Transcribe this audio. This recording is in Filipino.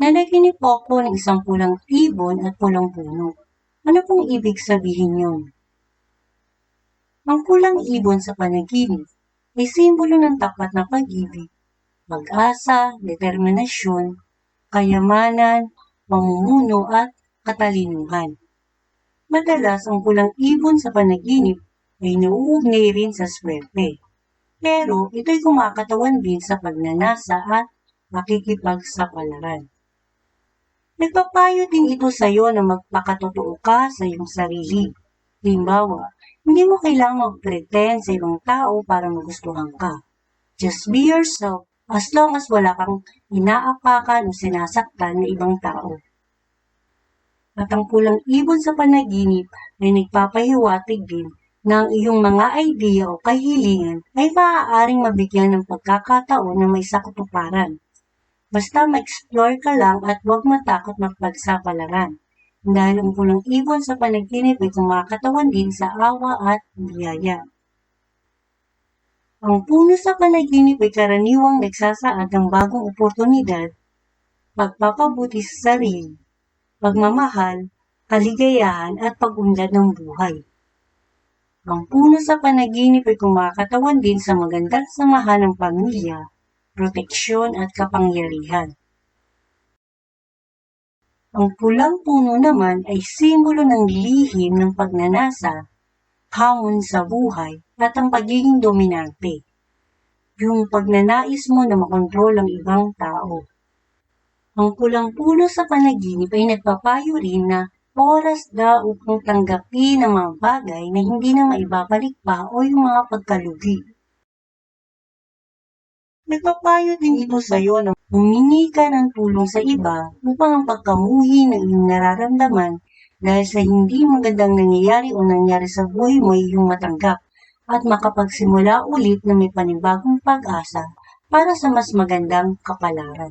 Nanaginip ako ng isang pulang ibon at pulang puno. Ano pong ibig sabihin yun? Ang pulang ibon sa panaginip ay simbolo ng tapat na pag-ibig, pag-asa, determinasyon, kayamanan, pamumuno at katalinuhan. Madalas ang pulang ibon sa panaginip ay nauugnay rin sa swerte. Pero ito'y kumakatawan din sa pagnanasa at makikipagsapalaran. Nagpapayo din ito sa iyo na magpakatotoo ka sa iyong sarili. Halimbawa, hindi mo kailangang mag-pretend sa ibang tao para magustuhan ka. Just be yourself as long as wala kang inaapakan o sinasaktan na ibang tao. At ang pulang ibon sa panaginip ay nagpapahiwatig din ang iyong mga idea o kahilingan ay maaaring mabigyan ng pagkakataon na may sakutuparan. Basta ma-explore ka lang at huwag matakot magpagsapalaran. Dahil ang pulang ibon sa panaginip ay kumakatawan din sa awa at biyaya. Ang puno sa panaginip ay karaniwang nagsasaad ng bagong oportunidad, pagpapabuti sa sarili, pagmamahal, kaligayahan at pag-unlad ng buhay. Ang puno sa panaginip ay kumakatawan din sa magandang samahan ng pamilya, proteksyon at kapangyarihan. Ang pulang puno naman ay simbolo ng lihim ng pagnanasa, hamon sa buhay, at ang pagiging dominante. Yung pagnanais mo na makontrol ang ibang tao. Ang pulang puno sa panaginip ay nagpapayo rin na oras na upang tanggapin ang mga bagay na hindi na maibabalik pa o yung mga pagkalugi. Nagpapayo din ito sa iyo na humingi ka ng tulong sa iba upang ang pagkamuhi ng iyong nararamdaman dahil sa hindi magandang nangyayari o nangyari sa buhay mo ay iyong matanggap at makapagsimula ulit na may panibagong pag-asa para sa mas magandang kapalaran.